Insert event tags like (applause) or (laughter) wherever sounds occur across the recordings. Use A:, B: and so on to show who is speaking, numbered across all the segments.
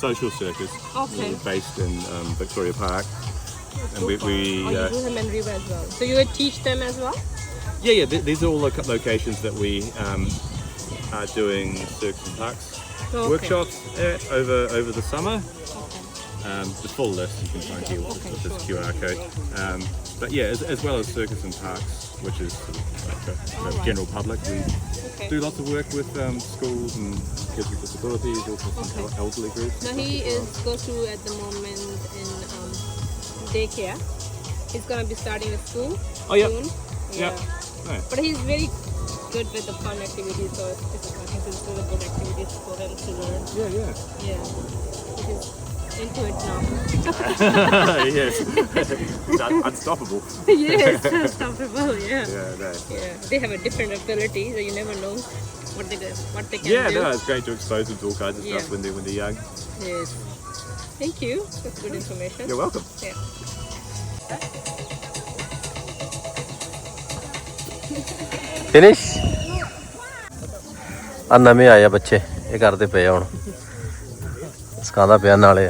A: social circus.
B: Okay.
A: We're based in um, Victoria Park. And we, we
B: Oh, you
A: uh,
B: do them in Riva as well. So you would teach them as well?
A: yeah, yeah, th- these are all the locations that we um, are doing circus and parks
B: Okay.
A: workshops at over over the summer. Um, the full list you can find here with,
B: Okay,
A: this
B: sure.
A: QR code. Um, but yeah, as, as well as circus and parks, which is sort of like the, the general public, we
B: Okay.
A: do lots of work with um, schools and kids with disabilities, also some
B: Okay.
A: elderly groups.
B: Now he is go to at the moment in um, daycare. He's gonna be starting a school
A: Oh, yeah.
B: soon.
A: Yeah. Yeah.
B: But he's very good with the fun activities, so it's, it's, I think it's really good activities for him to learn.
A: Yeah, yeah.
B: Yeah He's into it now. (laughs)
A: yes. it's un- unstoppable.
B: yes, (laughs) unstoppable. Yeah.
A: Yeah, no.
B: Yeah. They have a different ability, so you never know what they can, what they can
A: Yeah,
B: do.
A: no, it's great to expose them to all kinds of
B: Yeah.
A: stuff when they're when they're young.
B: Yes. Thank you. That's good information.
A: You're welcome.
B: Yeah.
C: Finish ਆ ਨਵੇਂ ਆਏ ਆ ਬੱਚੇ ਇਹ ਕਰਦੇ ਪਏ ਆ ਹੁਣ ਸਿਖਾਉਂਦਾ ਪਿਆ ਨਾਲੇ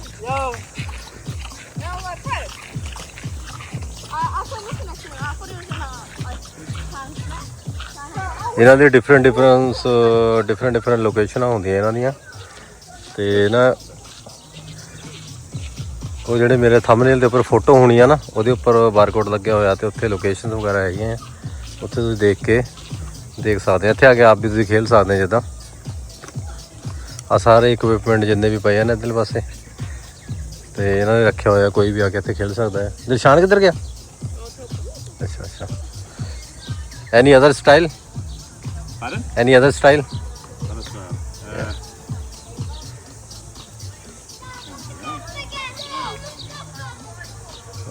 C: ਇਹਨਾਂ ਦੇ ਡਿਫਰੈਂਟ ਡਿਫਰੈਂਸ ਡਿਫਰੈਂਟ ਡਿਫਰੈਂਟ ਲੋਕੇਸ਼ਨਾਂ ਹੁੰਦੀਆਂ ਇਹਨਾਂ ਦੀਆਂ। ਤੇ ਨਾ, ਉਹ ਜਿਹੜੇ ਮੇਰੇ ਥੰਬਨੇਲ ਦੇ ਉੱਪਰ ਫੋਟੋ ਹੋਣੀ ਆ ਨਾ, ਉਹਦੇ ਉੱਪਰ ਬਾਰਕੋਡ ਲੱਗਿਆ ਹੋਇਆ ਤੇ ਉੱਥੇ ਲੋਕੇਸ਼ਨ ਵਗੈਰਾ ਹੈਗੀਆਂ ਆ। ਉੱਥੇ ਤੁਸੀਂ ਦੇਖ ਕੇ ਦੇਖ ਸਕਦੇ ਆ। ਇੱਥੇ ਆ ਕੇ ਆਪ ਵੀ ਤੁਸੀਂ ਖੇਲ ਸਕਦੇ ਜਿੱਦਾਂ। ਆ ਸਾਰੇ ਇਕਵਿਪਮੈਂਟ ਜਿੰਨੇ ਵੀ ਪਏ ਆ ਨਾ ਇੱਧਰਲੇ ਪਾਸੇ। ਤੇ ਇਹਨਾਂ ਨੇ ਰੱਖਿਆ ਹੋਇਆ, ਕੋਈ ਵੀ ਆ ਕੇ ਇੱਥੇ ਖੇਲ ਸਕਦਾ ਹੈ। ਦਿਲਸ਼ਾਨ ਕਿੱਧਰ ਗਿਆ? ਅੱਛਾ ਅੱਛਾ। Any other style
A: Pardon?
C: Any other style?
A: Other style. Uh,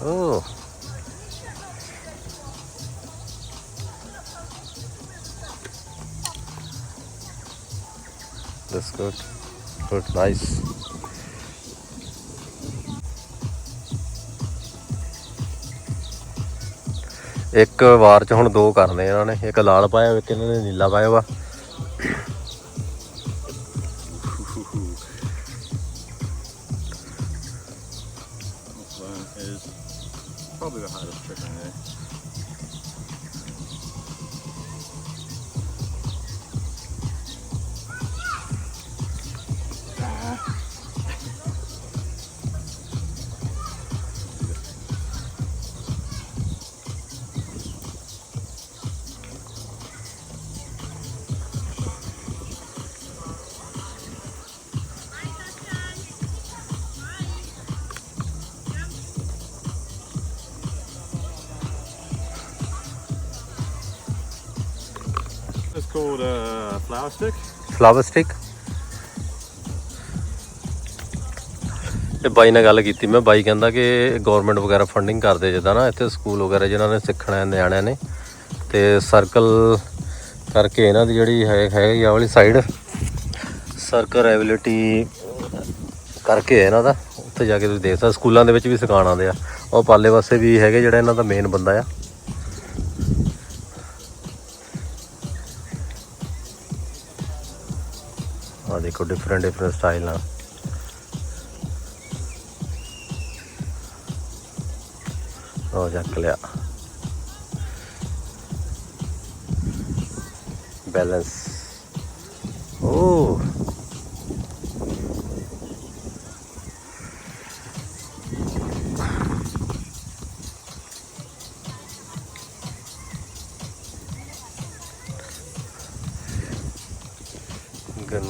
C: oh. That's good. Good, nice. ਇੱਕ ਵਾਰ ਚ ਹੁਣ ਦੋ ਕਰਨੇ ਇਹਨਾਂ ਨੇ ਇੱਕ ਲਾਲ ਪਾਇਆ ਹੋਇਆ, ਇੱਕ ਇਹਨਾਂ ਨੇ ਨੀਲਾ ਪਾਇਆ ਵਾ।
A: Called a flower stick.
C: Flower stick ਇਹ ਬਾਈ ਨਾਲ ਗੱਲ ਕੀਤੀ ਮੈਂ ਬਾਈ ਕਹਿੰਦਾ ਕਿ ਗਵਰਨਮੈਂਟ ਵਗੈਰਾ ਫੰਡਿੰਗ ਕਰਦੇ ਜਿੱਦਾਂ ਨਾ ਇੱਥੇ ਸਕੂਲ ਵਗੈਰਾ ਜਿਨ੍ਹਾਂ ਨੇ ਸਿੱਖਣਾ ਹੈ ਨਿਆਣਿਆਂ ਨੇ ਤੇ ਸਰਕਲ ਕਰਕੇ ਇਹਨਾਂ ਦੀ ਜਿਹੜੀ ਹੈ ਹੈਗੀ ਆ ਵਾਲੀ ਸਾਈਡ ਸਰਕਲ ਐਬਿਲਿਟੀ ਕਰਕੇ ਹੈ ਇਹਨਾਂ ਦਾ ਉੱਥੇ ਜਾ ਕੇ ਤੁਸੀਂ ਦੇਖ ਸਕਦੇ ਸਕੂਲਾਂ ਦੇ ਵਿੱਚ ਵੀ ਸਿਖਾਉਣ ਆਉਂਦੇ ਆ। ਉਹ ਪਾਲੇ ਪਾਸੇ ਵੀ ਹੈਗੇ ਜਿਹੜਾ ਇਹਨਾਂ ਦਾ ਮੇਨ ਬੰਦਾ ਆ। ਦੇਖੋ ਡਿਫਰੈਂਟ ਡਿਫਰੈਂਟ ਸਟਾਈਲ ਨਾਲ ਉਹ ਚੱਕ ਲਿਆ ਬੈਲੈਂਸ ਓ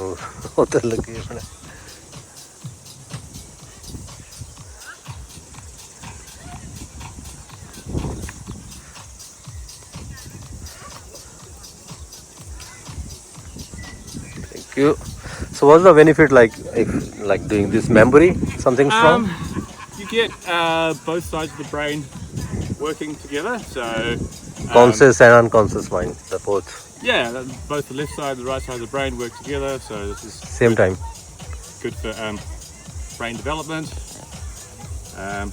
C: ਗਨੂ ਉੱਤੇ ਲੱਗੇ ਆਪਣੇ Thank you. So, what's the benefit like, if like doing this memory? Something strong?
A: Um, you get uh, both sides of the brain working together. So um,
C: conscious and unconscious mind, the both
A: Yeah, that- both the left side and the right side of the brain work together. So this is
C: same time.
A: good for um, brain development. Um,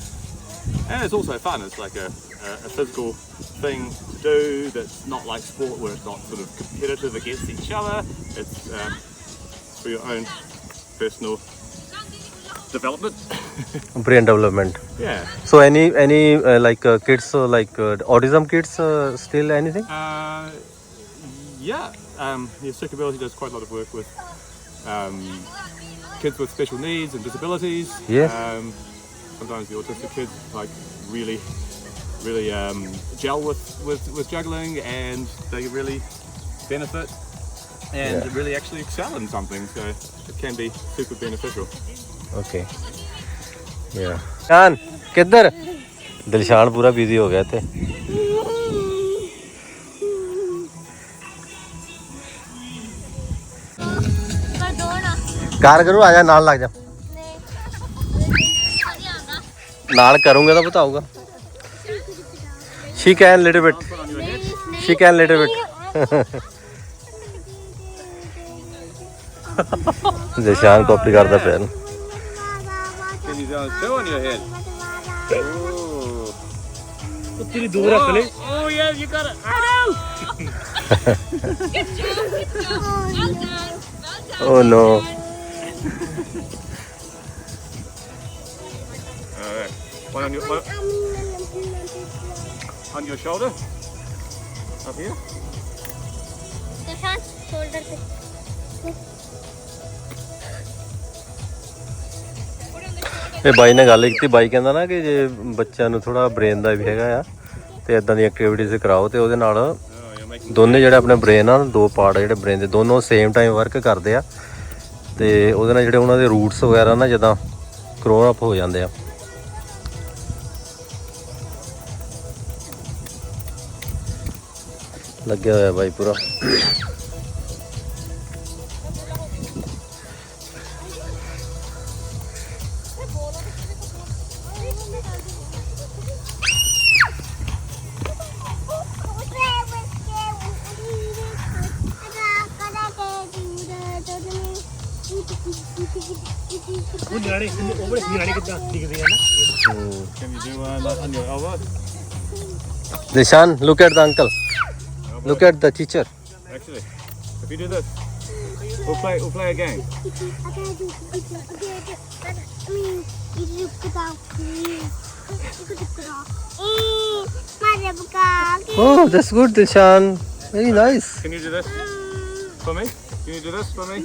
A: and it's also fun. It's like a, a, a physical thing to do that's not like sport where it's not sort of competitive against each other. It's um, for your own personal development. (laughs)
C: Brain development.
A: yeah.
C: So any any uh, like uh, kids uh, like uh, autism kids uh, still anything?
A: Uh, yeah, um, the Accessibility does quite a lot of work with um, kids with special needs and disabilities.
C: Yes.
A: Um, sometimes the autistic kids like really, really um, gel with, with, with juggling and they really benefit and
C: Yeah.
A: really actually excel in something. So it can be super beneficial.
C: Okay yeah ਜਾਨ ਕਿੱਧਰ? ਦਿਲਸ਼ਾਨ ਪੂਰਾ busy ਹੋ ਗਿਆ
D: ਦੋਣਾ
C: ਕਾਰ ਕਰੂ ਆ ਜਾ ਨਾਲ ਲੱਗ ਜਾ। ਨਾਲ ਕਰੂੰਗਾ ਤਾਂ ਬਤਾਊਗਾ। She can little bit she can little bit Dilshan copy ਕਰਦਾ ਪਿਆ
A: he's on snow on your head.
E: Oh,
A: oh yeah, you got it. I
B: good job, good job. Well done. Well done.
C: Oh no.
A: Alright. One on your one, on your shoulder? Up here?
D: The shoulder.
C: ਇਹ ਬਾਈ ਨੇ ਗੱਲ ਕੀਤੀ, ਬਾਈ ਕਹਿੰਦਾ ਨਾ ਕਿ ਜੇ ਬੱਚਿਆਂ ਨੂੰ ਥੋੜਾ ਬ੍ਰੇਨ ਦਾ ਵੀ ਹੈਗਾ ਆ, ਤੇ ਇਦਾਂ ਦੀ ਐਕਟੀਵਿਟੀਜ਼ ਕਰਾਓ ਤੇ ਉਹਦੇ ਨਾਲ ਦੋਨੇ ਜਿਹੜੇ ਆਪਣੇ ਬ੍ਰੇਨ ਆ, ਦੋ ਪਾਰਟ ਜਿਹੜੇ ਬ੍ਰੇਨ ਦੇ, ਦੋਨੋਂ ਸੇਮ ਟਾਈਮ ਵਰਕ ਕਰਦੇ ਆ ਤੇ ਉਹਦੇ ਨਾਲ ਜਿਹੜੇ ਉਹਨਾਂ ਦੇ ਰੂਟਸ ਵਗੈਰਾ ਨਾ ਜਦਾਂ ਗਰੋਨ ਅਪ ਹੋ ਜਾਂਦੇ ਆ। ਲੱਗਿਆ ਹੋਇਆ ਬਾਈ ਪੂਰਾ।
E: ਉਹ ਨਿਆਣੇ ਉਹ ਬੜੇ ਨਿਆਣੇ ਕਿੱਦਾਂ ਦਿਖਦੇ ਆ ਨਾ
A: Can you do uh, that on your elbow?
C: ਨਿਸ਼ਾਨ look at the uncle look at the teacher
A: Actually, if you do this, we'll play. We'll play a game.
C: Oh, that's good, Dishan. Very nice.
A: Can you do this for me? Can you do this for me?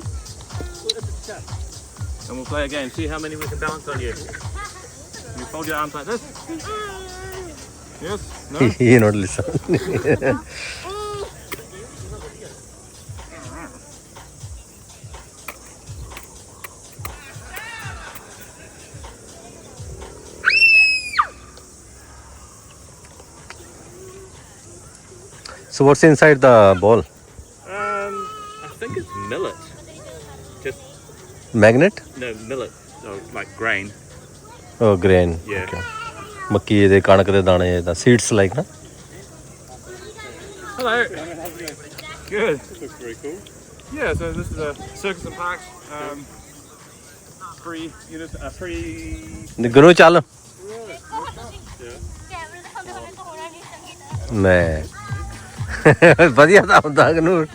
A: And we'll play a game. See how many we can balance on you. You fold your arms like this. Yes. No. (laughs)
C: he not listen. (laughs) so what's inside the ball?
A: Um, I think it's millet. Just
C: Magnet?
A: no millet. So like grain.
C: Oh, grain.
A: Yeah.
C: Okay. ਮੱਕੀ ਦੇ ਕਣਕ ਦੇ ਦਾਣੇ ਦਾ seeds like ਨਾ
A: Hello. Good. This looks very cool. Yeah, so this is a Circus and Parks um, free unit, uh, free.
C: ਗੁਰੂ ਚੱਲ
D: ਕੈਮਰੇ ਦੇ ਸਾਹਮਣੇ ਹੋਣੇ ਤਾਂ ਹੋਣਾ ਨਹੀਂ ਸੰਗੀਤ
C: ਮੈਂ ਵਧੀਆ ਤਾਂ ਹੁੰਦਾ ਗਨੂਰ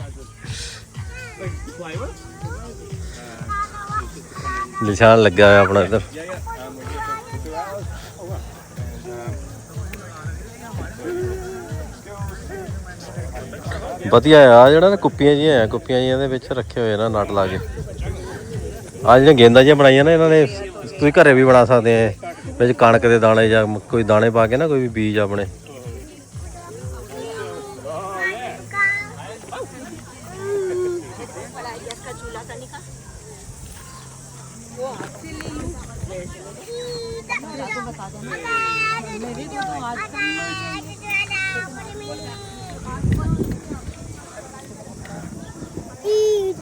C: ਨਿਸ਼ਾਨ ਲੱਗਿਆ ਹੋਇਆ ਆਪਣਾ ਇੱਧਰ। ਵਧੀਆ ਆ ਜਿਹੜਾ ਨਾ ਕੁੱਪੀਆਂ ਜੀਆਂ ਆ, ਕੁੱਪੀਆਂ ਜੀਆਂ ਦੇ ਵਿੱਚ ਰੱਖੇ ਹੋਏ ਨਾ ਨਟ ਲਾ ਕੇ। ਆ ਜਿਹੜੀਆਂ ਗੇਂਦਾਂ ਜੀਆਂ ਬਣਾਈਆਂ ਨਾ, ਇਹਨਾਂ ਨੇ ਤੁਸੀਂ ਘਰੇ ਵੀ ਬਣਾ ਸਕਦੇ ਆ। ਵਿੱਚ ਕਣਕ ਦੇ ਦਾਣੇ ਜਾਂ ਕੋਈ ਦਾਣੇ ਪਾ ਕੇ ਨਾ, ਕੋਈ ਵੀ ਬੀਜ ਆਪਣੇ। Gracias.